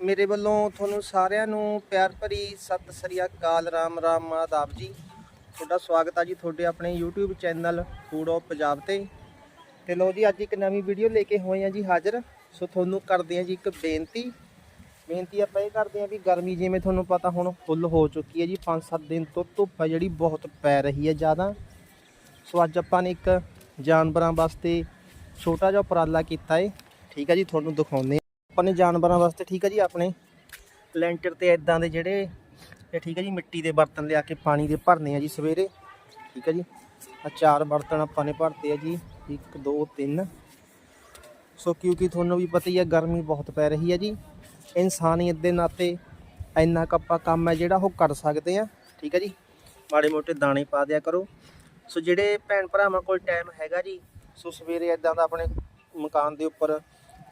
ਮੇਰੇ ਵੱਲੋਂ ਤੁਹਾਨੂੰ ਸਾਰਿਆਂ ਨੂੰ ਪਿਆਰ ਭਰੀ ਸਤਿ ਸ੍ਰੀ ਅਕਾਲ, ਰਾਮ ਰਾਮ ਆਦਾਬ ਜੀ। ਤੁਹਾਡਾ ਸਵਾਗਤ ਆ ਜੀ ਤੁਹਾਡੇ ਆਪਣੇ YouTube channel food of Punjab ਤੇ। ਤੇ ਲੋ ਜੀ, ਅੱਜ ਇੱਕ ਨਵੀਂ ਵੀਡੀਓ ਲੈ ਕੇ ਹੋਏ ਆ ਜੀ ਹਾਜ਼ਰ। ਸੋ ਤੁਹਾਨੂੰ ਕਰਦੇ ਆ ਜੀ ਇੱਕ ਬੇਨਤੀ। ਬੇਨਤੀ ਆਪਾਂ ਇਹ ਕਰਦੇ ਆ ਵੀ ਗਰਮੀ ਜਿਵੇਂ ਤੁਹਾਨੂੰ ਪਤਾ ਹੁਣ ਫੁੱਲ ਹੋ ਚੁੱਕੀ ਹੈ ਜੀ 5-7 ਦਿਨ ਤੋਂ ਧੁੱਪ ਹੈ ਜਿਹੜੀ ਬਹੁਤ ਪੈ ਰਹੀ ਹੈ ਜ਼ਿਆਦਾ। ਸੋ ਅੱਜ ਆਪਾਂ ਨੇ ਇੱਕ ਜਾਨਵਰਾਂ ਵਾਸਤੇ ਛੋਟਾ ਜਿਹਾ ਉਪਰਾਲਾ ਕੀਤਾ ਏ। ਠੀਕ ਹੈ ਜੀ, ਤੁਹਾਨੂੰ ਦਿਖਾਉਂਦੇ ਆਪਾਂ ਨੇ ਜਾਨਵਰਾਂ ਵਾਸਤੇ ਠੀਕ ਹੈ ਜੀ ਆਪਣੇ ਲੈਂਟਰ ਤੇ ਇਦਾਂ ਦੇ ਜਿਹੜੇ ਇਹ ਠੀਕ ਹੈ ਜੀ, ਮਿੱਟੀ ਦੇ ਬਰਤਨ ਲਿਆ ਕੇ ਪਾਣੀ ਦੇ ਭਰਨੇ ਆ ਜੀ ਸਵੇਰੇ, ਠੀਕ ਹੈ ਜੀ। ਆ ਚਾਰ ਬਰਤਨ ਆਪਾਂ ਨੇ ਭਰਤੇ ਆ ਜੀ 1 2 3 ਸੋ ਕਿਉਂਕਿ ਤੁਹਾਨੂੰ ਵੀ ਪਤਾ ਹੀ ਹੈ ਗਰਮੀ ਬਹੁਤ ਪੈ ਰਹੀ ਹੈ ਜੀ। ਇਨਸਾਨੀਅਤ ਦੇ ਨਾਤੇ ਇੰਨਾ ਕੁ ਆਪਾਂ ਕੰਮ ਹੈ ਜਿਹੜਾ ਉਹ ਕਰ ਸਕਦੇ ਆ, ਠੀਕ ਹੈ ਜੀ। ਮਾੜੇ ਮੋਟੇ ਦਾਣੇ ਪਾ ਦਿਆ ਕਰੋ। ਸੋ ਜਿਹੜੇ ਭੈਣ ਭਰਾਵਾਂ ਕੋਲ ਟਾਈਮ ਹੈਗਾ ਜੀ, ਸੋ ਸਵੇਰੇ ਇਦਾਂ ਦਾ ਆਪਣੇ ਮਕਾਨ ਦੇ ਉੱਪਰ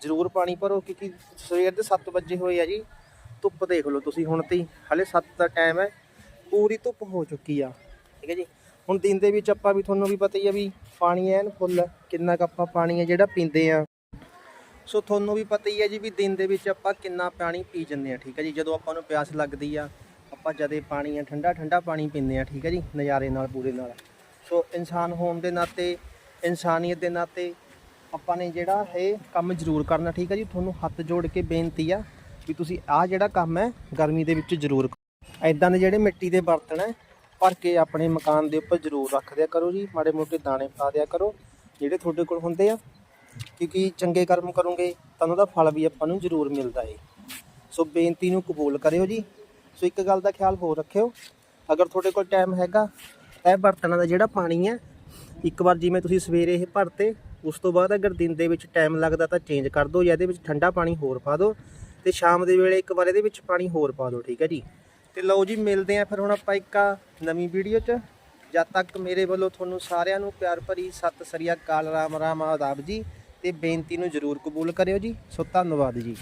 ਜ਼ਰੂਰ ਪਾਣੀ ਭਰੋ ਕਿਉਂਕਿ ਸਵੇਰ ਦੇ 7 ਵਜੇ ਹੋਏ ਆ ਜੀ ਧੁੱਪ ਦੇਖ ਲਓ ਤੁਸੀਂ ਹੁਣ ਤੇ ਹੀ, ਹਾਲੇ 7 ਦਾ ਟਾਈਮ ਹੈ ਪੂਰੀ ਧੁੱਪ ਹੋ ਚੁੱਕੀ ਆ ਠੀਕ ਹੈ ਜੀ। ਹੁਣ ਦਿਨ ਦੇ ਵਿੱਚ ਆਪਾਂ ਵੀ ਤੁਹਾਨੂੰ ਵੀ ਪਤਾ ਹੀ ਆ ਵੀ ਪਾਣੀ ਐਨ ਫੁੱਲ ਕਿੰਨਾ ਕੁ ਆਪਾਂ ਪਾਣੀ ਹੈ ਜਿਹੜਾ ਪੀਂਦੇ ਆ। ਸੋ ਤੁਹਾਨੂੰ ਵੀ ਪਤਾ ਹੀ ਹੈ ਜੀ ਵੀ ਦਿਨ ਦੇ ਵਿੱਚ ਆਪਾਂ ਕਿੰਨਾ ਪਾਣੀ ਪੀ ਜੰਨੇ ਆ ਠੀਕ ਹੈ ਜੀ। ਜਦੋਂ ਆਪਾਂ ਨੂੰ ਪਿਆਸ ਲੱਗਦੀ ਆ ਆਪਾਂ ਜਦੇ ਪਾਣੀ ਆ ਠੰਡਾ ਠੰਡਾ ਪਾਣੀ ਪੀਂਦੇ ਆ ਠੀਕ ਹੈ ਜੀ ਨਜ਼ਾਰੇ ਨਾਲ ਪੂਰੇ ਨਾਲ। ਸੋ ਇਨਸਾਨ ਹੋਣ ਦੇ ਨਾਤੇ ਇਨਸਾਨੀਅਤ ਦੇ ਨਾਤੇ ਆਪਾਂ ਨੇ ਜਿਹੜਾ ਇਹ ਕੰਮ ਜ਼ਰੂਰ ਕਰਨਾ, ਠੀਕ ਹੈ ਜੀ? ਤੁਹਾਨੂੰ ਹੱਥ ਜੋੜ ਕੇ ਬੇਨਤੀ ਆ ਵੀ ਤੁਸੀਂ ਆਹ ਜਿਹੜਾ ਕੰਮ ਹੈ, ਗਰਮੀ ਦੇ ਵਿੱਚ ਜ਼ਰੂਰ ਐਦਾਂ ਦੇ ਜਿਹੜੇ ਮਿੱਟੀ ਦੇ ਬਰਤਨ ਹੈ, ਭਰ ਕੇ ਆਪਣੇ ਮਕਾਨ ਦੇ ਉੱਪਰ ਜ਼ਰੂਰ ਰੱਖ ਦਿਆ ਕਰੋ ਜੀ। ਮਾੜੇ ਮੋਟੇ ਦਾਣੇ ਪਾ ਦਿਆ ਕਰੋ, ਜਿਹੜੇ ਤੁਹਾਡੇ ਕੋਲ ਹੁੰਦੇ ਆ। ਕਿਉਂਕਿ ਚੰਗੇ ਕਰਮ ਕਰੋਗੇ ਤਾਂ ਉਹਦਾ ਫਲ ਵੀ ਆਪਾਂ ਨੂੰ ਜ਼ਰੂਰ ਮਿਲਦਾ ਏ। ਸੋ ਬੇਨਤੀ ਨੂੰ ਕਬੂਲ ਕਰਿਓ ਜੀ। ਸੋ ਇੱਕ ਗੱਲ ਦਾ ਖਿਆਲ ਹੋਰ ਰੱਖਿਓ, ਅਗਰ ਤੁਹਾਡੇ ਕੋਲ ਟਾਈਮ ਹੈਗਾ, ਇਹ ਬਰਤਨਾਂ ਦਾ ਜਿਹੜਾ ਪਾਣੀ ਹੈ ਇੱਕ ਵਾਰ ਜਿਵੇਂ ਤੁਸੀਂ ਸਵੇਰੇ ਇਹ ਭਰਤੇ, ਉਸ ਤੋਂ ਬਾਅਦ ਅਗਰ ਦਿਨ ਦੇ ਵਿੱਚ ਟਾਈਮ ਲੱਗਦਾ ਤਾਂ ਚੇਂਜ ਕਰ ਦਿਓ ਜਾਂ ਇਹਦੇ ਵਿੱਚ ਠੰਡਾ ਪਾਣੀ ਹੋਰ ਪਾ ਦਿਓ ਤੇ ਸ਼ਾਮ ਦੇ ਵੇਲੇ ਇੱਕ ਵਾਰ ਇਹਦੇ ਵਿੱਚ ਪਾਣੀ ਹੋਰ ਪਾ ਦਿਓ, ਠੀਕ ਹੈ ਜੀ। ਤੇ ਲਓ ਜੀ, ਮਿਲਦੇ ਆਂ ਫਿਰ ਹੁਣ ਆਪਾਂ ਇੱਕ ਆ ਨਵੀਂ ਵੀਡੀਓ 'ਚ। ਜਦ ਤੱਕ ਮੇਰੇ ਵੱਲੋਂ ਤੁਹਾਨੂੰ ਸਾਰਿਆਂ ਨੂੰ ਪਿਆਰ ਭਰੀ ਸਤਿ ਸ੍ਰੀ ਅਕਾਲ, ਰਾਮ ਰਾਮ, ਆਦਾਬ ਜੀ ਤੇ ਬੇਨਤੀ ਨੂੰ ਜ਼ਰੂਰ ਕਬੂਲ ਕਰਿਓ ਜੀ। ਸੋ ਧੰਨਵਾਦ ਜੀ।